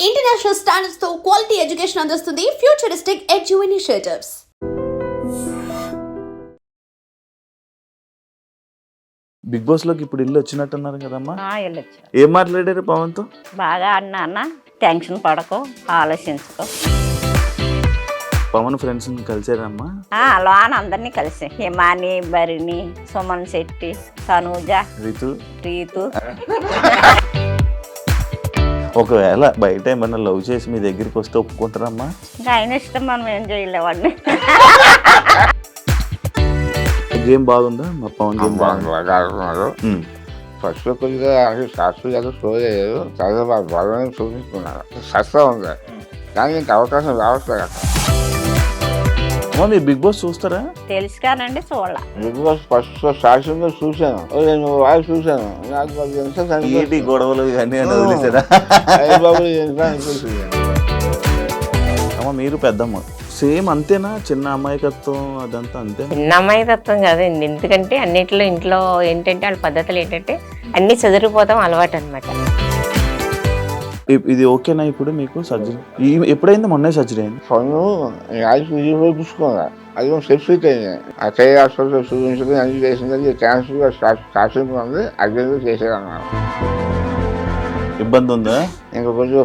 International స్టాండర్డ్స్తో quality education అందిస్తుంది futuristic edu initiatives big బాస్లోకి ఇప్పుడు ఇల్లు వచ్చినట్టున్నారు కదమ్మా? వెళ్ళొచ్చు ఏం మాట్లాడారు పవన్తో బాగా అన్నా అన్న. టెన్షన్ పడకు ఆలోచించుకో. పవన్ ఫ్రెండ్స్ కలిసారమ్మా? ఆ, లోన అందరినీ కలిసి. హిమాని భరిణి సుమన్ శెట్టి తనూజ రితు. ప్రీతు ఒకవేళ బయట ఏమన్నా లవ్ చేసి మీ దగ్గరికి వస్తే ఒప్పుకుంటారమ్మా? ఇంకా ఆయన ఇష్టం మనం ఏం చేయలేవాడిని గేమ్ బాగుందా? మా పవన్ గేమ్ బాగుంది బాగా ఆడుతున్నారు ఫస్ట్ కొద్దిగా అంటే శాస్త్రి గారు షో చేయలేదు తర్వాత బలమైన చూపిస్తున్నారు సస్తా ఉంది. కానీ ఇంక అవకాశం రావట్లేదు అక్కడ. మీరు బిగ్ బాస్ చూస్తారా? తెలుసు కానండి చూడాల. బిగ్ బాస్ ఫస్ట్లో చూశాను. ఓ రెండు వారు చూశాను. నాకు ఏంటి గొడవలు ఇవన్నీ అని వదిలేసారా? అమ్మ మీరు పెద్దమ్మ. సేమ్ అంతేనా? చిన్న అమాయకత్వం అదంతా అంతే? చిన్న అమ్మాయి తత్వం కాదండి ఎందుకంటే అన్నిట్లో ఇంట్లో ఏంటంటే వాళ్ళ పద్ధతులు ఏంటంటే అన్ని చదిరిపోతాం అలవాటు అనమాట ఇది ఓకేనా ఇప్పుడు మీకు సర్జరీ? ఎప్పుడైంది? మొన్నే సర్జరీ అయింది? పన్ను పుచ్చుకున్నా అది సెప్సిక్ అయింది. ఆ కై హాస్పిటల్ చూపించుకుని అన్ని చేసింది క్యాన్సర్ స్టార్టింగ్ ఉంది. అర్జెంట్ చేసేదన్నారు. ఇబ్బంది ఉందా? ఇంకా కొంచెం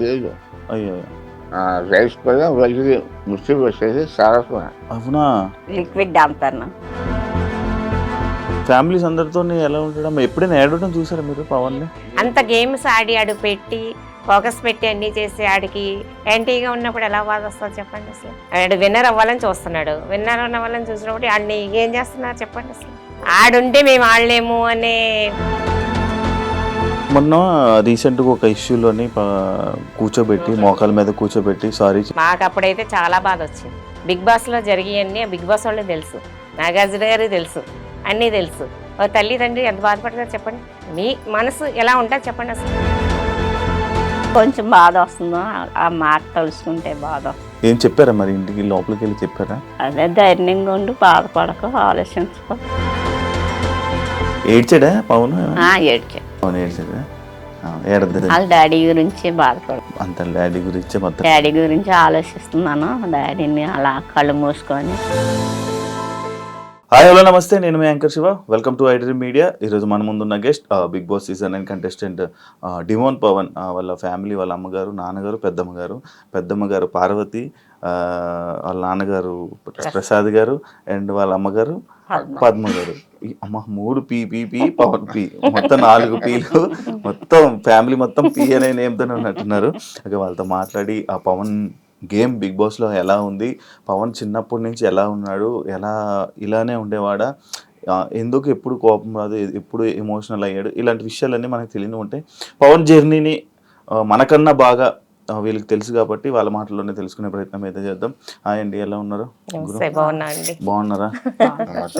లేదు. అయ్యో. రైస్ కూడా వెళ్ళి ముష్టి వచ్చేసి అవునా? లిక్విడ్ డాంపర్ను ఫ్యామిలీస్ అందరితో ఎలా ఉంటాడమ్మా ఎప్పుడైనా ఏడవడం చూసారా మీరు పవన్ని? అంత గేమ్స్ ఆడి ఆడు పెట్టి ఫోకస్ పెట్టి అన్ని చేసి ఆడికి యాంటీగా ఉన్నప్పుడు ఎలా బాధ వస్తుంది చెప్పండి అసలు. ఆడు విన్నర్ అవ్వాలని చూస్తున్నాడు. విన్నర్ అవ్వాలని చూసినప్పుడు ఆడిని ఏం చేస్తున్నారు చెప్పండి అసలు. ఆడుంటే మేము ఆడలేము అనే మొన్న రీసెంట్గా ఒక ఇష్యూలోని కూర్చోబెట్టి మోకాల మీద కూర్చోబెట్టి సారీ మాకు అప్పుడైతే చాలా బాధ వచ్చింది. బిగ్ బాస్లో జరిగియన్నీ బిగ్ బాస్ వాళ్ళకి తెలుసు. నాగార్జున గారికి తెలుసు. అన్నీ తెలుసు. తల్లి తండ్రి ఎంత బాధపడతారు చెప్పండి. మీ మనసు ఎలా ఉంటుంది చెప్పండి అసలు. కొంచెం బాధ వస్తుందో? ఆ- మాట తలుచుకుంటే బాధ. ఏం చెప్పారా మరి ఇంటికి? లోపలికి వెళ్ళి చెప్పారా? అదే ధైర్యంగా ఉండి బాధపడక ఆలోచించుకో. ఏడ్చాడా పవన్? ఏడ్చాడా? ఏడద్దు వాళ్ళ డాడీ గురించి బాధపడు. అంత డాడీ గురించి మొత్తం డాడీ గురించి ఆలోచిస్తున్నాను. డాడీని అలా కళ్ళు మూసుకొని హాయ్ హలో నమస్తే. నేను మీ anchor Shiva. Welcome to iDream media ఈరోజు మన ముందున్న guest Bigg Boss season nine contestant demon Pavan వాళ్ళ ఫ్యామిలీ వాళ్ళ అమ్మగారు నాన్నగారు పెద్దమ్మ గారు పెద్దమ్మ గారు పార్వతి వాళ్ళ నాన్నగారు ప్రసాద్. గారు అండ్ వాళ్ళ అమ్మగారు పద్మ. గారు అమ్మ మూడు P P P Pavan P. మొత్తం నాలుగు పీలు. మొత్తం ఫ్యామిలీ మొత్తం పీ అనే నేమ్తోనే ఉన్నట్టున్నారు. ఇక వాళ్ళతో మాట్లాడి ఆ పవన్ గేమ్ బిగ్ బాస్లో ఎలా ఉంది? పవన్ చిన్నప్పటి నుంచి ఎలా ఉన్నాడు? ఎలా ఇలానే ఉండేవాడా? ఎందుకు ఎప్పుడు కోపం రాదు? ఎప్పుడు ఎమోషనల్ అయ్యాడు? ఇలాంటి విషయాలన్నీ మనకు తెలియని ఉంటాయి పవన్ జర్నీని మనకన్నా బాగా వీళ్ళకి తెలుసు కాబట్టి వాళ్ళ మాటల్లోనే తెలుసుకునే ప్రయత్నం అయితే చేద్దాం. హాయ్ అండి ఎలా ఉన్నారు? బాగున్నారా?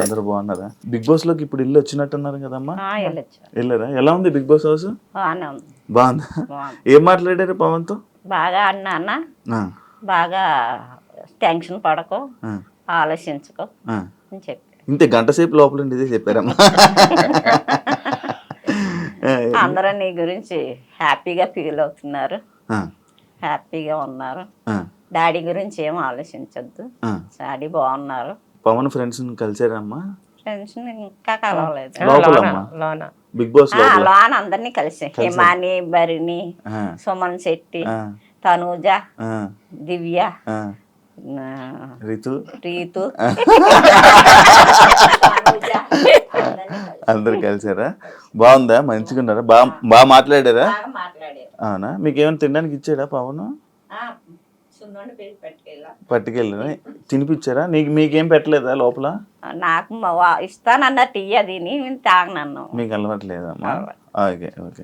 అందరూ బాగున్నారా? బిగ్ బాస్లోకి ఇప్పుడు ఇల్లు వచ్చినట్టున్నారు కదమ్మా? వెళ్ళారా? ఎలా ఉంది బిగ్ బాస్ హౌస్? బాగుందా? ఏం మాట్లాడారు పవన్తో? బాగా అన్నా బాగా టెన్షన్ పడకు ఆలోచించుకో. అని చెప్పి. ఇంతే గంట సేపు లోపల ఇదే చెప్పారమ్మా. అందరూ నీ గురించి హ్యాపీగా ఫీల్ అవుతున్నారు. హ్యాపీగా ఉన్నారు. డాడీ గురించి ఏం ఆలోచించొద్దు. డాడీ బాగున్నారు. పవన్ ఫ్రెండ్స్ కలిసారమ్మా? టెన్షన్ ఇంకా కలవలేదు. బిగ్ బాస్ లోన అందరినీ కలిసి. హిమాని భరిణి ఆ, సుమన్ శెట్టి తనూజ దివ్య రితు. ప్రీతు అందరు కలిసారా? బాగుందా? మంచిగా ఉన్నారా? బాగా బాగా మాట్లాడారా. అవునా? మీకు ఏమైనా తినడానికి ఇచ్చాడా పవన్? ఆ, సున్నుండి పెట్టి పట్టుకెళ్ళా. పట్టుకెళ్ళినా తినిపించారా నీకు మీకేం పెట్టలేదా లోపల? నాకు మా వా- ఇస్తానన్న టీ అది నేను తాగనన్ను. మీకు అలవాట్లేదమ్మా ఓకే ఓకే.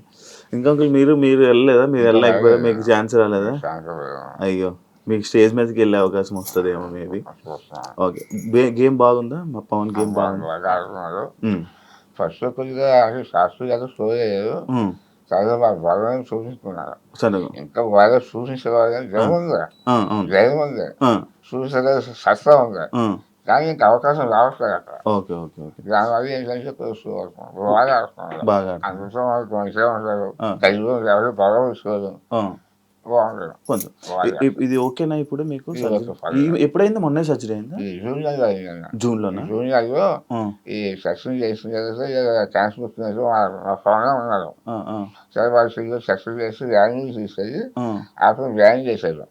ఇంకొకరు మీరు మీరు వెళ్ళలేదా? మీరు వెళ్ళలేకపోయారా? మీకు ఛాన్స్ రాలేదా? అయ్యో మీకు స్టేజ్ మీదకి వెళ్ళే అవకాశం వస్తుందేమో మేబీ ఓకే గేమ్ బాగుందా? మా పవన్ గేమ్ బాగుందా? ఫస్ట్ కొద్దిగా శాస్త్రి గారు షో వాళ్ళు బలమైన చూపిస్తున్నారు సరే. ఇంకా బాగా చూపించేవారు కానీ జయం ఉంది ఆ, అవును. జయం ఉంది చూసే సస్తా ఉంది కానీ ఇంకా అవకాశం రావట్లేదు అక్కడ ఓకే ఓకే ఓకే దానివల్ల ఏంటంటే బాగా ఆడుతున్నారు బాగా ఆడుతున్నారు. అందులో వాళ్ళు మంచిగా ఉంటారు. కలిసి ఎవరు కొంచెం ఇది ఓకేనా ఇప్పుడు మీకు ఎప్పుడైంది? మొన్నే సర్జరీ అయిందా? జూన్లోనా? జూనియర్లో ఆ, ఈ సెక్షన్ చేసిన తర్వాత క్యాన్సర్ వచ్చినట్టు ఫోన్లో ఉన్నారు సరే వాళ్ళు సెక్షన్ చేసి వ్యాయామం తీసుకెళ్ళి ఆఫ్టర్ వ్యాయామం చేశారు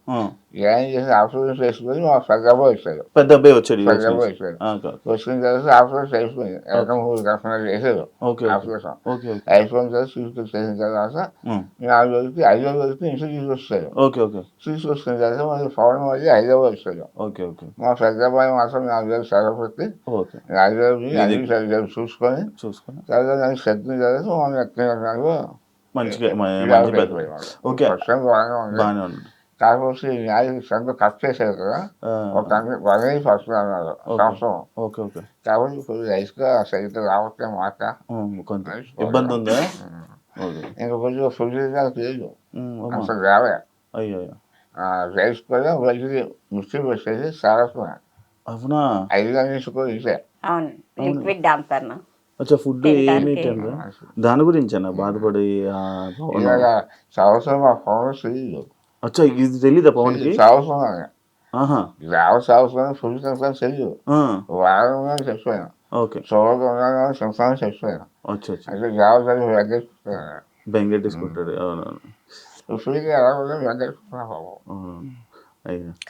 వ్యాయామం చేసి ఆఫ్టర్ చేసుకొని మా పెద్దబాబు వచ్చారు పెద్ద అబ్బాయి వచ్చాడు పెద్దబాబు వచ్చి. వచ్చారు ఆ, ఓకే, వచ్చిన తర్వాత ఆఫ్టర్ అయిపోయింది ఎక్కడ మూడు కాకుండా చేశారు ఓకే అయిపోయిన తర్వాత తీసుకొచ్చి చేసిన తర్వాత నాలుగు రోజులకి ఐదో రోజులకి ఇంట్లో ఓకే తీసుకొచ్చిన తర్వాత మళ్ళీ ఫోన్ మళ్ళీ హైదరాబాద్ ఓకే మా పెద్దబాయి మాత్రం నాలుగు రోజులు సెలవు పెట్టి ఓకే నాలుగు రోజులు అన్ని సరిగ్గా చూసుకొని చూసుకున్నా తర్వాత నన్ను సర్దిన తర్వాత మనం ఎక్కడ మంచిగా ఓకే బాగానే ఉంది కాకపోతే ఈ న్యాయం సంత కట్ చేశారు కదా. ఒక ఇయర్ ఫస్ట్ అన్నారు. ఓకే. సంవత్సరం. Okay okay. కాబట్టి కొంచెం రైస్గా సరిగ్గా రావట్లే మాట. ఇబ్బంది ఉందా? ఓకే. ఇంకా కొంచెం లేదు ఉమ్, అమ్మా. అసలు రావే. అయ్యో రైస్ కూడా వచ్చి మిక్సీ వచ్చేసి సారస్వరం అవునా? ఐదు గంటల కూడా ఇసే అవును. లిక్విడ్ డాంపర్ను అచ్చా ఫుడ్ ఏమి దాని గురించేనా? బాధపడి సంవత్సరం మా ఫోన్ తెలియదు అచ్చా ఇది తెలీదా పవన్కి? సంవత్సరం అని ఆహా. రావ సంవత్సరం ఫుడ్ సంవత్సరం తెలియదు ఆ, వారంగా చచ్చిపోయాను. ఓకే. ఉన్నాను సంవత్సరం చచ్చిపోయాను. అంటే రావ చదివి వెంకటేశ్వర బెంగెట్టేసుకుంటాడు అవునవును. ఫ్రీగా ఎలా వెంకటేశ్వర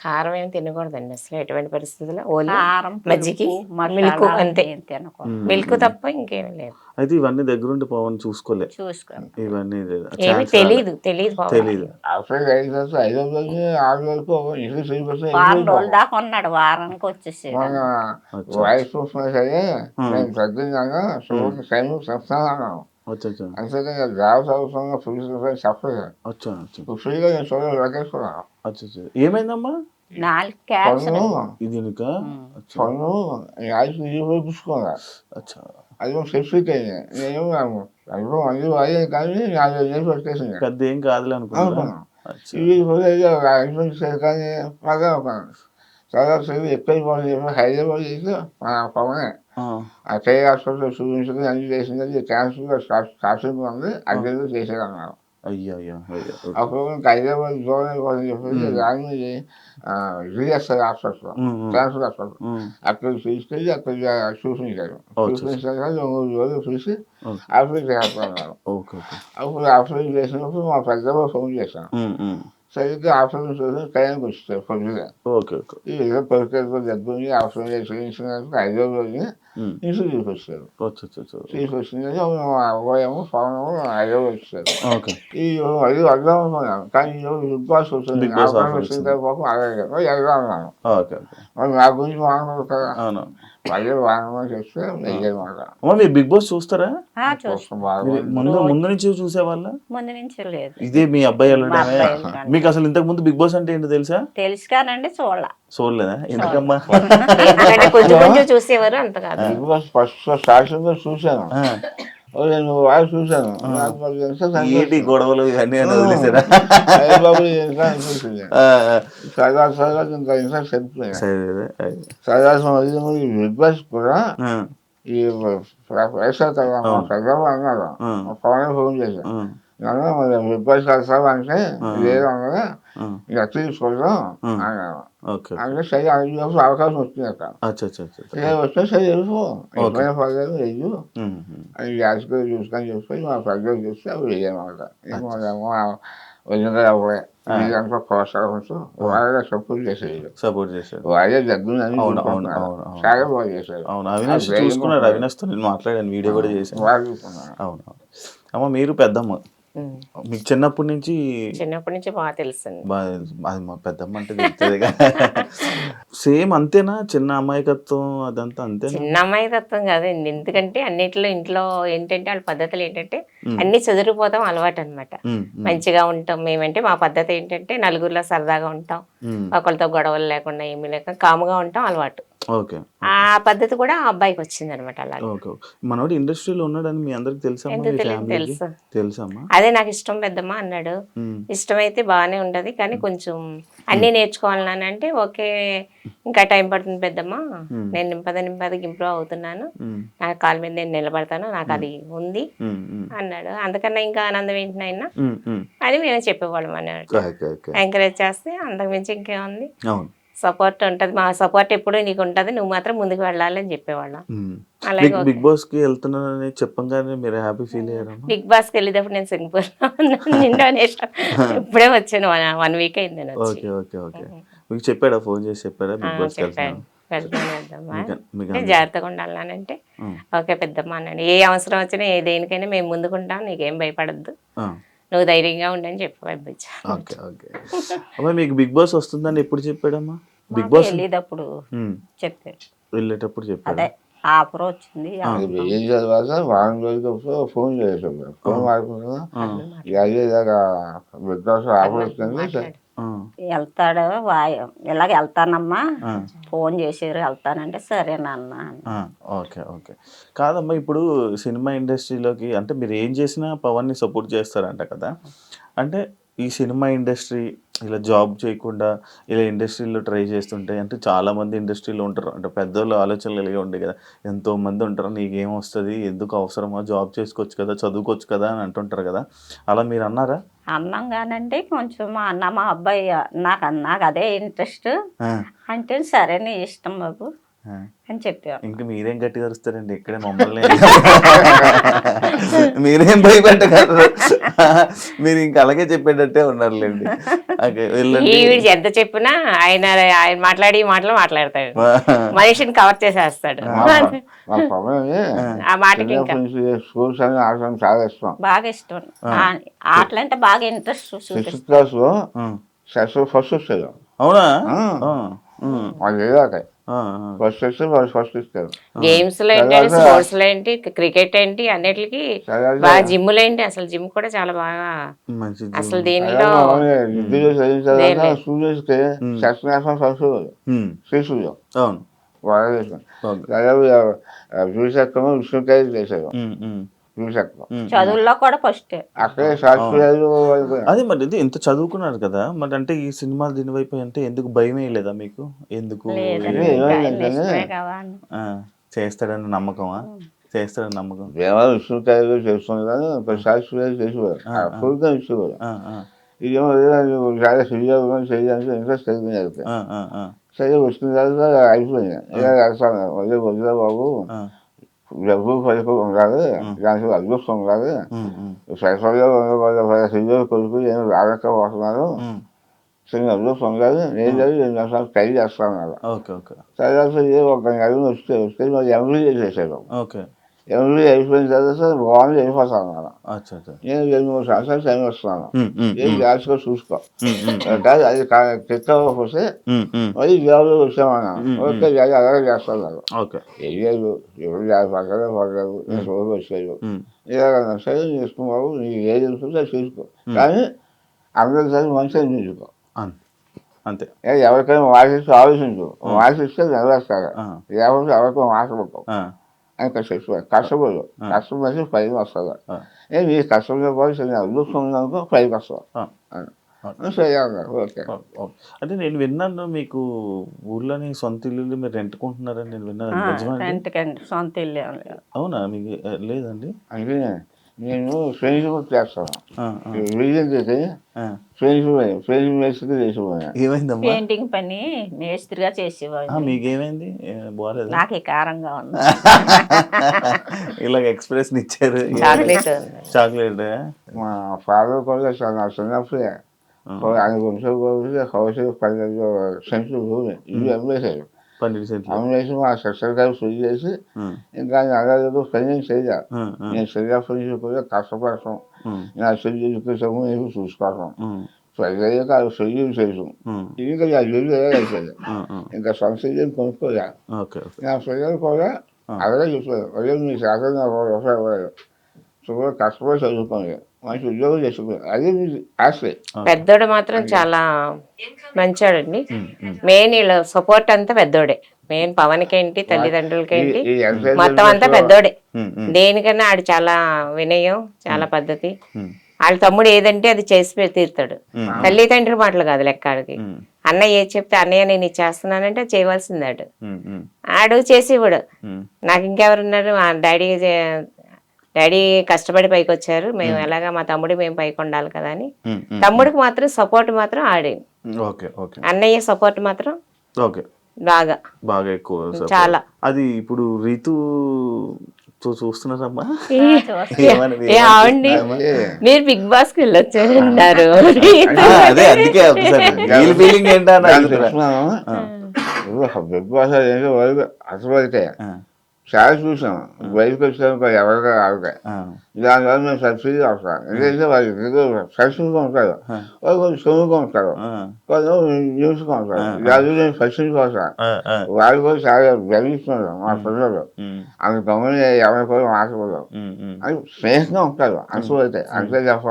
కారం ఏమి తినకూడదండి అసలు ఎటువంటి పరిస్థితుల్లో. ఓన్లీ కారం పులుపు, మిల్క్ అంతే. తినకూడదు. మిల్క్ తప్ప ఇంకేమీ లేదు. అయితే ఇవన్నీ దగ్గరుండి పవన్ చూసుకోలే. చూసుకో ఇవన్నీ ఏమి వరకు ఇల్లు శ్రీపతి వారం రోజుల దాకా ఉన్నాడు వారానికి వచ్చేసి వాయిస్ సరే. నేను చూడండి సైన్ అంతేకాని చెప్పలేదు అచ్చా ఫ్రీగా నేను చూడలేదు ఏమైందమ్మా పన్ను ఇది పన్ను చూపించుకున్నా అది అయింది నేను అనుభవం కానీ వేలు పెట్టేసింది పెద్ద ఏం కాదులే అనుకున్నా అనుకున్నాను అచ్చా ఇవి కూడా కానీ బాగా చాలా హైదరాబాద్ చేసి మన పవనే చేయి హాస్పిటల్ చూపించుకుని అన్ని చేసింది క్యాన్సర్ స్టార్టింగ్ ఉంది అది చేసేది అన్నారు అయ్యో అయ్యో. అప్పుడు హైదరాబాద్ దూరం అయిపోతుంది చెప్పేసి దాన్ని జిఎస్ఐ హాస్పిటల్ క్యాన్సర్ హాస్పిటల్ అక్కడ తీసుకెళ్ళి అక్కడ చూపించారు. చూపించాక మూడు రోజులు చూసి చేస్తున్నారు ఓకే అప్పుడు ఆపరేషన్ చేసినప్పుడు మా పెద్దమ్మ ఫోన్ చేశాను. సరిగ్గా ఆపరేషన్ చూసి టైంకి వచ్చారు పొద్దుగా ఓకే ఓకే. ఈ ఏదో దెబ్బని ఆపరేషన్ చేసి చేయించినందుకు ఐదో రోజుని ఇంటికి తీసుకొచ్చారు అచ్చా అచ్చా అచ్చా తీసుకొచ్చింది అవ్వయేమో పవనము ఐదో వచ్చారు ఈ ఐదు అర్థం కానీ ఈ రోజు బిగ్ బాస్ ఆఫర్ వచ్చిన. తర్వాత అలాగే ఓకే ఓకే. మరి నా గురించి అవును. మళ్ళీ అమ్మ మీరు బిగ్ బాస్ చూస్తారా? ముందు ముందు నుంచి చూసేవాళ్ళ? ముందు నుంచి లేదు. ఇదే మీ అబ్బాయి వెళ్ళడమే. మీకు అసలు ఇంతకు ముందు బిగ్ బాస్ అంటే ఏంటో తెలుసా? తెలుసు కానండి చూడాల. చూడలేదా? ఎందుకమ్మా? కొంచెం కొంచెం చూసేవారు అంత కాదు. బిగ్ బాస్ ఫస్ట్ స్టార్టింగ్ ఓ నేను వాడు చూశాను. ఏంటి గొడవలు ఇవన్నీ వదిలేసారా. సరదా సరదా ఇంకా. సరదా ఈ బిగ్ బాస్ కూడా ఈ అవును. చంద్రబాబు అన్నారు. పవన్ ఫోన్ చేశాను నన్ను మరి బిగ్ బాస్ అంటే ఆ. అంటే సరే అడిగినప్పుడు అవకాశం వచ్చింది అక్కడ. వస్తే సరే పర్లేదు వెయ్యి. చూసుకొని చూసుకొని మా పెద్దలు చూస్తే అవి వేయమాట ఏమో అవ్వలే. వాళ్ళే సపోర్ట్ చేసేది. సపోర్ట్ చేశాడు వాళ్ళే దగ్గర. చాలా బాగా చేశారు అవును అవినాష్ చూసుకున్నాడు అవినాష్తో నేను మాట్లాడాను వీడియో కూడా చేశాను. అవును. అమ్మ మీరు పెద్దమ్మ. మీకు చిన్నప్పటి నుంచి చిన్నప్పటి నుంచి బాగా తెలుసండి. బాగా అది మా పెద్దమ్మ అంటే తెలుస్తుంది సేమ్ అంతేనా? చిన్న అమాయకత్వం అదంతా అంతేనా? చిన్న అమ్మాయి తత్వం కాదండి. ఎందుకంటే అన్నిట్లో ఇంట్లో ఏంటంటే వాళ్ళ పద్ధతులు ఏంటంటే ఉమ్. అన్ని చదువుకుపోతాం అలవాటు అనమాట ఉమ్, ఉమ్, మంచిగా ఉంటాం. మేమంటే మా పద్ధతి ఏంటంటే నలుగురిలో సరదాగా ఉంటాం. ఉమ్. ఒకరితో గొడవలు లేకుండా ఏమీ లేక కాముగా ఉంటాం అలవాటు. ఓకే ఆ పద్ధతి కూడా ఆ అబ్బాయికి వచ్చింది అనమాట అలాగే. ఓకే. మనోడు ఇండస్ట్రీలో ఉన్నాడని మీ అందరికి తెలుసు తెలుసమ్మా? అదే నాకు ఇష్టం పెద్దమ్మ అన్నాడు. ఇష్టమైతే బాగానే ఉంటది కానీ కొంచెం అన్నీ నేర్చుకోవాలని అంటే ఓకే ఇంకా టైం పడుతుంది పెద్దమ్మ. నేను నింపద నింపదకి ఇంప్రూవ్ అవుతున్నాను. నా కాళ్ళ మీద నేను నిలబడతాను నాకు అది ఉంది అన్నాడు. అందుకన్నా ఇంకా ఆనందం ఏంటి నాయన? ఉమ్, ఉమ్. అని మేము చెప్పేవాళ్ళం అన్నాడు. ఎంకరేజ్ చేస్తే అంతకు మించి ఇంకేముంది? అవును. సపోర్ట్ ఉంటది. మా సపోర్ట్ ఎప్పుడు నీకు ఉంటది నువ్వు మాత్రం ముందుకు వెళ్ళాలి అని చెప్పేవాళ్ళం. అలాగే బిగ్ బాస్కి వెళ్తున్నానని చెప్పంగానే మీరు హ్యాపీ ఫీల్ అయ్యారమ్మా బిగ్ బాస్కి వెళ్ళేటప్పుడు నేను సింగపూర్ ఇండోనేషియా ఇప్పుడే వచ్చాను. వన్ వీక్ అయింది నేను ఓకే ఓకే ఓకే. మీకు చెప్పాడా? ఫోన్ చేసి చెప్పాడా బిగ్ బాస్కి వెళ్తాను జాగ్రత్తగా ఉండాలని అంటే ఉమ్, ఓకే పెద్దమ్మ అన్నాడు. ఏ అవసరం వచ్చినా ఏ దేనికైనా మేము ముందుకుంటాం. నీకేం భయపడద్దు. నువ్వు ధైర్యంగా ఉండని చెప్పి పంపించా ఓకే ఓకే. అమ్మా మీకు బిగ్ బాస్ వస్తుందని ఎప్పుడు చెప్పాడమ్మా? Bigg Boss? వెళ్ళేటప్పుడు చెప్పాడు. వెళ్ళేటప్పుడు చెప్పాడు. అదే ఆఫర్ వచ్చింది ఏం తర్వాత వారం రోజులప్పుడు ఫోన్ చేసాం ఫోన్ మాట్లాడుకున్నా అదే ఇలాగా బిగ్ బాస్ ఆఫర్ వచ్చింది వెళ్తాడు వా- ఇలాగ వెళ్తానమ్మా. ఫోన్ చేసారు వెళ్తానంటే సరే నాన్న ఓకే ఓకే. కాదమ్మా ఇప్పుడు సినిమా ఇండస్ట్రీలోకి అంటే మీరు ఏం చేసినా పవన్ని సపోర్ట్ చేస్తారంట కదా. అంటే ఈ సినిమా ఇండస్ట్రీ ఇలా జాబ్ చేయకుండా ఇలా ఇండస్ట్రీలో ట్రై చేస్తుంటే అంటే చాలా మంది ఇండస్ట్రీలో ఉంటారు. అంటే పెద్దోళ్ళు ఆలోచనలు కలిగి ఉండే కదా. ఎంతో మంది ఉంటారు. నీకేం వస్తుంది? ఎందుకు అవసరమా? జాబ్ చేసుకోవచ్చు కదా? చదువుకోవచ్చు కదా? అని అంటుంటారు కదా. అలా మీరు అన్నారా? అన్నం కానండి కొంచెం మా అన్న మా అబ్బాయి నాకు నాకు అదే ఇంట్రెస్ట్. అంటే సరే నీ ఇష్టం బాబు. అని చెప్పాను ఇంకా మీరేం గట్టిగా అరుస్తారండి? ఇక్కడే మమ్మల్ని. మీరేం భయపెట్టగలరు? మీరు ఇంకా అలాగే చెప్పేటట్టే ఉన్నారులేండి. ఈవిడ ఎంత చెప్పినా ఆయన ఆయన మాట్లాడి ఈ మాటలు మాట్లాడతాడు. మనిషిని కవర్ చేసేస్తాడు. ఆ మాటకి చాలా ఇష్టం. బాగా ఇష్టం. ఆటలంటే బాగా ఇంట్రెస్ట్ ఫస్ట్ అవునా? వాళ్ళు ఆ. ఫస్ట్ వస్తే ఫస్ట్ ఇస్తారు గేమ్స్లో ఏంటి స్పోర్ట్స్లో ఏంటి క్రికెట్ ఏంటి అన్నిటికి బాగా జిమ్లో ఏంటి అసలు జిమ్ కూడా చాలా బాగా అసలు. దీనిలో. స్టూడెంట్స్కి second class first Sri Suryam. అవును. వాళ్ళు చేసాం ఓకే. దాదాపు విశాఖము విష్ణుకాయ చేశారు చదువుల్లో కూడా ఫస్ట్. అదే మరి ఇది ఇంత చదువుకున్నారు కదా మరి అంటే ఈ సినిమా దీని వైపు అంటే ఎందుకు భయమే లేదా మీకు? ఎందుకు? చేస్తాడని నమ్మకమా? చేస్తాడని నమ్మకం? దేవాలయం విష్ణుకాయలు చేస్తుంది కానీ సాక్షులు చేసేవారు. అప్పుడు ఇచ్చేవారు. ఇదేమో చాలా చేయాలి చేయడానికి ఇంట్రెస్ట్ కలిగింది ఆ, ఆ, ఆ, సరే వచ్చిన తర్వాత అయిపోయింది ఇలా రాస్తాను. అదే వదిలే బాబు. ఆ. డబ్బు పైపు ఉండాలి దానికి అదృష్టం ఉండాలి సిద్ధులు కొడుకు ఏమి రాలేకపోతున్నారు ఉమ్. చిన్న అదృష్టం ఉండాలి నేను నిమిషాలు ట్రై చేస్తాను అలా తర్వాత ఒక నెల వస్తే వస్తే మరి ఎంబీ చేసేసాడు ఎంబీ అయిపోయిన తర్వాత బాగుంది వెళ్ళిపోతాను అచ్చా నేను మూడు సంవత్సరాలు టైం వస్తున్నాను? ఏం జాగ్రత్తగా చూసుకో. కాదు అది ఉమ్. మళ్ళీ జాబ్లో వచ్చామన్నాను మ్మ్. ఓకే అది అలాగే చేస్తాను నాకు ఓకే. వెయ్యారు ఎవరు జాబ్ పక్కనే పడలేదు రోజు వచ్చారు ఇలాగ సరే చేసుకున్నావు నీకు ఏది తెలుస్తుందో చూసుకో. కానీ అందరిసారి మంచిగా చూసుకో. అంతే. ఏ ఎవరికైనా వాసిస్తూ ఆలోచించు. వాసిస్తే నెరవేర్తారు ఆ, లేకపోతే ఎవరికైనా వాసపడతావు ఆ, అని కష్టపడి కష్టపడు కష్టపడి పైకి వస్తుంది ఆ. ఏ నీ కష్టంలో పోయి సరే అదృష్టం ఉందనుకో పైకి. ఆ. సరే అన్నారు ఓకే. అంటే నేను విన్నాను మీకు ఊర్లోని సొంత ఇల్లు మీరు రెంట్కుంటున్నారని నేను విన్నాను? రెంట్కండి సొంత ఇల్లు. అవునా మీకు లేదండి అంటే నేను ఫ్రెండ్షిప్ చేస్తాను. చేసి ఆ. ఫ్రెండ్షిప్ ఫ్రెండ్షిప్ వేసుకుని చేసిపోయాను ఏమైందమ్మా? పెయింటింగ్ పని మేస్త్రిగా ఆ, చేసేవాడు మీకేమైంది బాగాలేదా? నాకు కారంగా ఉంది. ఇలాగ ఎక్స్ప్రెస్ ఇచ్చారు. చాక్లెట్ చాక్లెట్ మా ఫాదర్ కూడా చాలా చిన్నప్పుడే. ఆయన భూమి. ఇల్లు అమ్మేశారు. పన్నెండు సెంట్లు అమ్మేసి మా గారు ఫుల్ చేసి ఇంకా అలా పని చేయాలి నేను నుంచి కూడా కష్టపడతాం. ఉమ్, నా చెల్లి ఎదుగుతాము నేను చూసుకోవటం. ఆ. చెల్లి చేసాం ఉమ్, ఇంకా నా చెల్లి ఉమ్. ఇంకా చెల్లి కొనుక్కోలే. నా పిల్లలు కూడా అలాగే చెప్పారు. అదే మీ ఒక రూపాయి ఇవ్వలేదు సో కష్టపడి చదువుకోండి మంచి ఉద్యోగం చేసుకున్నారు అదే పెద్దోడు మాత్రం చాలా మంచోడండి. మెయిన్ వీళ్ళ సపోర్ట్ అంతా పెద్దోడే. మెయిన్ పవన్కి ఏంటి తల్లిదండ్రులకి ఏంటి ఈ- ఈ ఎంతైతే మొత్తం అంతా పెద్దోడే. దేనికన్నా ఆడు చాలా వినయం చాలా పద్ధతి. వాళ్ళ తమ్ముడు ఏదంటే అది చేసి తీరుతాడు. తల్లిదండ్రుల మాటలు కాదు లెక్క ఆడికి. అన్నయ్య ఏది చెప్తే అన్నయ్య నేను ఇది చేస్తున్నానంటే అది చేయవలసింది ఆడు. ఆడు చేసి ఇవ్వడు ఉమ్, నాకు ఇంకెవరున్నారు? మా డాడీ డాడీ కష్టపడి పైకి వచ్చారు మేము. ఎలాగా మా తమ్ముడు మేము పైకి ఉండాలి కదా అని. తమ్ముడికి మాత్రం సపోర్ట్ మాత్రం ఆడే. Okay okay. అన్నయ్య సపోర్ట్ మాత్రం ఓకే. బాగా. బాగా ఎక్కువ. చాలా. అది ఇప్పుడు రీతు చూస్తున్నారమ్మా? మీరు బిగ్ బాస్కి వెళ్ళొచ్చారన్నారు ఆ, అదే అందుకే ఫీలింగ్ బిగ్ బాస్ అసలు ఆ, చాలా చూసాం బయటకు వచ్చాక ఎవరిగా ఆవిడ దానివల్ల మేము సబ్సిడీ అవసరం ఎందుకంటే వాళ్ళు సబ్సిడీగా ఉంటారు వాళ్ళు కొంచెం సొమ్ముగా ఉంటారు కొంచెం న్యూస్గా ఉంటారు దాని నేను సబ్సిడీ కోసం ఆ, ఆ, వాళ్ళు కూడా చాలా గర్విస్తున్నారు మా పిల్లలు అంత గమని ఎవరి కూడా మాట్లాడరు అని స్నేహంగా ఉంటారు అంశం అయితే అంతే తప్ప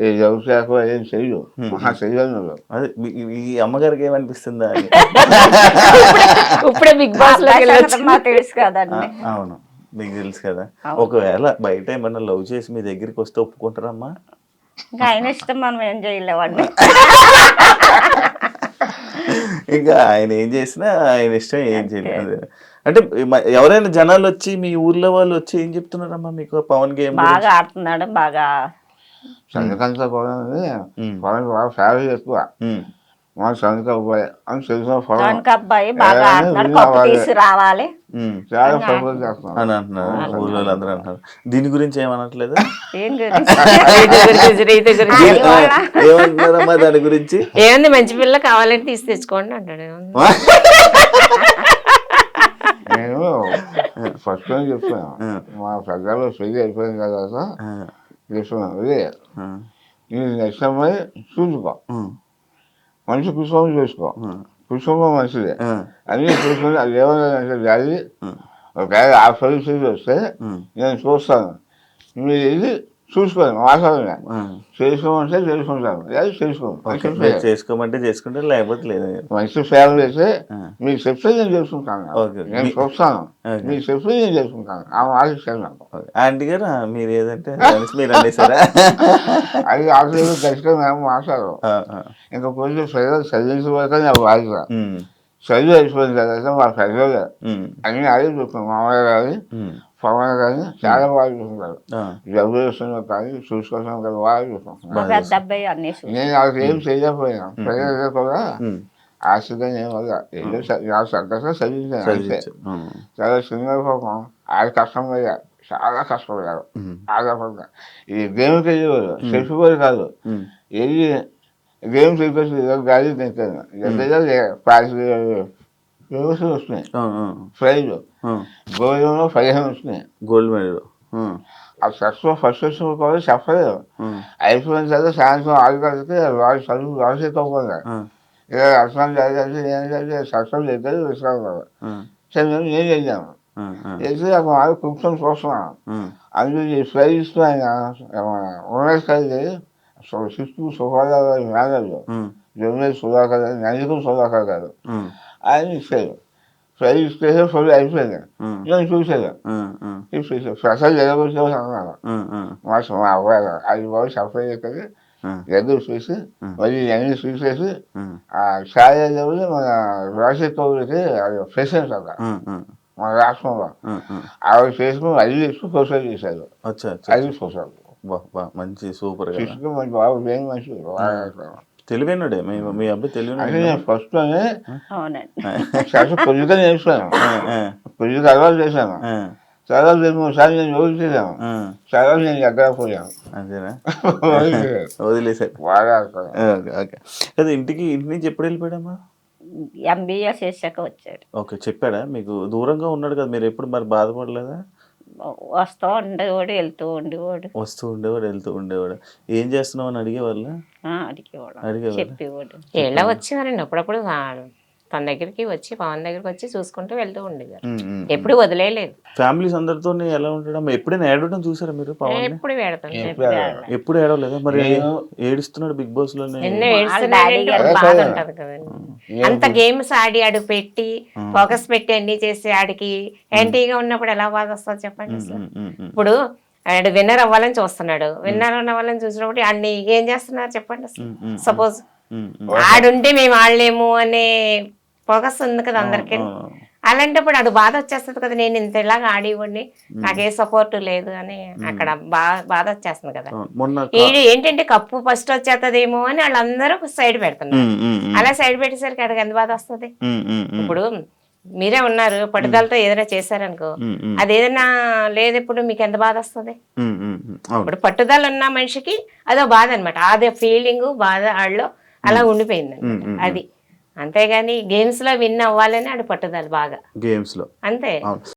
ఈ వ్యవసాయ ఏం చెయ్యు? మహా చెయ్యను అదే మీ- ఈ అమ్మగారికి ఏమనిపిస్తుందా అని? ఇప్పుడే బిగ్ బాస్లోకి వెళ్ళొచ్చు. తెలుసు కదండి అవును. మీకు తెలుసు కదా. ఒకవేళ బయట ఏమన్నా లవ్ చేసి మీ దగ్గరికి వస్తే ఒప్పుకుంటారమ్మా? ఇంకా ఆయన ఇష్టం మనం ఏం చేయలేవండి ఇంకా ఆయన ఏం చేసినా ఆయన ఇష్టం ఏం చేయలేదు అంటే మ- ఎవరైనా జనాలు వచ్చి మీ ఊర్లో వాళ్ళు వచ్చి ఏం చెప్తున్నారమ్మా మీకు? పవన్ గేమ్ బాగా ఆడుతున్నాడు బాగా సంతకంతా కూడా పొలం బాగా ఫ్యామిలీ ఎక్కువ మా సంతక అబ్బాయి అని తెలిసిన పొలం అబ్బాయి బాగా రావాలి. చాలా సపోర్ట్ చేస్తున్నాం అని అంటున్నారు. అందరూ దీని గురించి ఏమనట్లేదు? ఏమంటున్నారమ్మా దాని గురించి? ఏముంది మంచి పిల్ల కావాలంటే తీసి తెచ్చుకోండి అంటాడు? నేను ఫస్ట్ టైం చెప్తాను మా పెద్దలు పెళ్ళి అయిపోయిన తర్వాత ఆ, చెప్తున్నాను అదే నేను నెక్స్ట్ అమ్మాయి చూసుకో మంచి కుటుంబం చూసుకో కుటుంబం మంచిదే అన్నీ చూసుకొని అది డాడీ ఉమ్, ఒకవేళ ఆ పరిస్థితి వస్తే నేను చూస్తాను మీరు వెళ్ళి చూసుకోండి మాట్లాడండి ఆ. చేసుకోమంటే చేసుకుంటాను లేదా మీరు ఫ్యామిలీ. చేసుకోమంటే చేసుకుంటే లేకపోతే లేదు. మంచి ఫ్యామిలీ అయితే ఆ. మీకు చెప్తే నేను చేసుకుంటాను. నేను చూస్తాను. మీకు చెప్తే నేను చేసుకుంటాను. ఆ నాకు. ఓకే. ఆంటీ గారు మీరు ఏదంటే మీరు అనేసారా? అది ఆలోచన ఖచ్చితంగా మేము. ఇంకా కొంచెం ప్రజలు చదివించబోక నాకు బాధ్యత చదువు అయిపోయిన తర్వాత మా ప్రజలు అన్ని అదే చూస్తాం మామయ్య ఉమ్, పవన్ కానీ చాలా బాగా చూసుకుంటారు ఆ, డబ్బులు వస్తున్నా కానీ చూసుకోవడం కానీ బాగా చూసుకుంటారు మా పెద్ద అబ్బాయి అన్ని చూసి నేను వాళ్ళకి ఏం చేయలేకపోయినా. ప్రజలు కూడా ఆశగా నేను వల్ల? ఏదో నా సంతోషం చదివించాను అంతే. చాలా చిన్న పాపం. ఆడ కష్టమయ్యారు చాలా కష్టపడ్డారు ఆధారపడ్డా ఈ గేమ్కి వెళ్ళేవారు చెప్పుకోరు కాదు. ఏది గేమ్ చెప్పేసి గాలి తింటాను ఎంత పాస్ వ్యవస్థ వస్తున్నాయి. ప్రైజ్. గోల్డ్లో పదిహేను వస్తున్నాయి? గోల్డ్ మెడల్ ఆ. సక్సెస్ ఫస్ట్ వచ్చిన కూడా చెప్పలేదు. అయిపోయిన తర్వాత సాయంత్రం ఆరు గంటలకి వాళ్ళు చదువు ఆ, ఇక అర్థం జరిగింది ఏంటంటే సక్సెస్ లేదు విశ్రాంతి ఆ, సరే మేము ఏం చేద్దాము ఆ, ఆ, చేసి అక్కడ వాళ్ళు కూర్చొని చూస్తున్నాను. ప్రైజ్ ఆయన ఉన్నది కలిగి సిక్స్త్ సుఖాలు ఉమ్, జొన్నది సుధాకర్ గారు నందికం సుధాకర్ గారు. ఆయన ఇచ్చారు ప్రైజ్ ఇస్తే ఫుల్ అయిపోయింది నేను చూసాను ఇప్పుడు ప్రసాద్ జరగవచ్చు అన్నాను మా మా అవ్వాలి అది బాబు సఫర్ చేస్తుంది ఎదురు చూసి మళ్ళీ అన్ని చూసేసి ఆ లెవెల్ మన రాజశేఖర్ కౌరుకి అది ప్రెసిడెంట్ ఉమ్, మన రాష్ట్రంలో. ఆవిడ చేసుకుని అది చేసుకుని ప్రొసైడ్ చేశారు అది ప్రొసైడ్ మంచి సూపర్ తీసుకుని మంచి బాబు ఏం మంచి తెలివైనడే. మీ మీ అబ్బాయి కొద్దిగా నేర్చుకున్నాను ఆ, ఆ, కొద్దిగా అలవాటు చేశాను. రెండు మూడు సార్లు నేను యోగి చేశాను. చదవాలి నేను ఎక్కడ పోయాను. అంతేనా. వదిలేసారు బాగా ఓకే అదే ఇంటికి ఇంటి నుంచి ఎప్పుడు వెళ్ళిపోయాడమ్మా? ఎంబీఏ చేశాక వచ్చాడు. ఓకే చెప్పాడా? మీకు దూరంగా ఉన్నాడు కదా మీరు ఎప్పుడు మరి బాధపడలేదా? వస్తూ ఉండేవాడు వెళ్తూ ఉండేవాడు. వస్తూ ఉండేవాడు వెళ్తూ ఉండేవాడు. ఏం చేస్తున్నావు అని అడిగేవాళ్ళ? ఆ, అడిగేవాడు అడిగేవాడు చెప్పేవాడు. ఏళ్ళ వచ్చేవారండి? అప్పుడప్పుడు తన దగ్గరికి వచ్చి పవన్ దగ్గరికి వచ్చి చూసుకుంటూ వెళ్తూ ఉండేవారు. ఎప్పుడు వదిలేయలేదు. ఫ్యామిలీస్ అందరితో ఎలా ఉండడం? ఎప్పుడైనా ఏడవడం చూసారా మీరు పవన్ ఎప్పుడు పెడతాం ఎప్పుడు ఏడవలేదా. మరి నేను- ఏడుస్తున్నాడు బిగ్ బాస్ గారు బాధ కదా. ఉంటది కదండి అంత గేమ్స్ ఆడి ఆడు పెట్టి ఫోకస్ పెట్టి అన్ని చేసి ఆడికి యాంటీగా ఉన్నప్పుడు ఎలా బాధ వస్తుంది చెప్పండి. ఇప్పుడు ఆడు విన్నర్ అవ్వాలని చూస్తున్నాడు. విన్నర్ అవ్వాలని చూసినప్పుడు అన్ని ఏం చేస్తున్నారు చెప్పండి సపోజ్. ఆడుంటే మేము ఆడలేము అనే ఫోకస్ ఉంది కదా అందరికి. అలాంటప్పుడు అడు బాధ వచ్చేస్తుంది కదా నేను ఇంత ఇలాగా ఆడివ్వండి నాకే సపోర్ట్ లేదు అని అక్కడ బా బాధ వచ్చేస్తుంది కదా. ఏంటంటే కప్పు ఫస్ట్ వచ్చేస్తుందేమో అని వాళ్ళందరూ సైడ్ పెడుతున్నారు. అలా సైడ్ పెట్టేసరికి అక్కడికి ఎంత బాధ వస్తుంది? ఇప్పుడు మీరే ఉన్నారు పట్టుదలతో ఏదైనా చేశారనుకో ఏదైనా లేదు ఇప్పుడు మీకు ఎంత బాధ వస్తుంది? ఇప్పుడు పట్టుదల ఉన్న మనిషికి అదో బాధ అనమాట అదే ఫీలింగ్ బాధ ఆడలో అలా ఉండిపోయింది అది. అంతేగాని గేమ్స్లో విన్ అవ్వాలని ఆడు పట్టుదల బాగా. గేమ్స్లో. అంతే.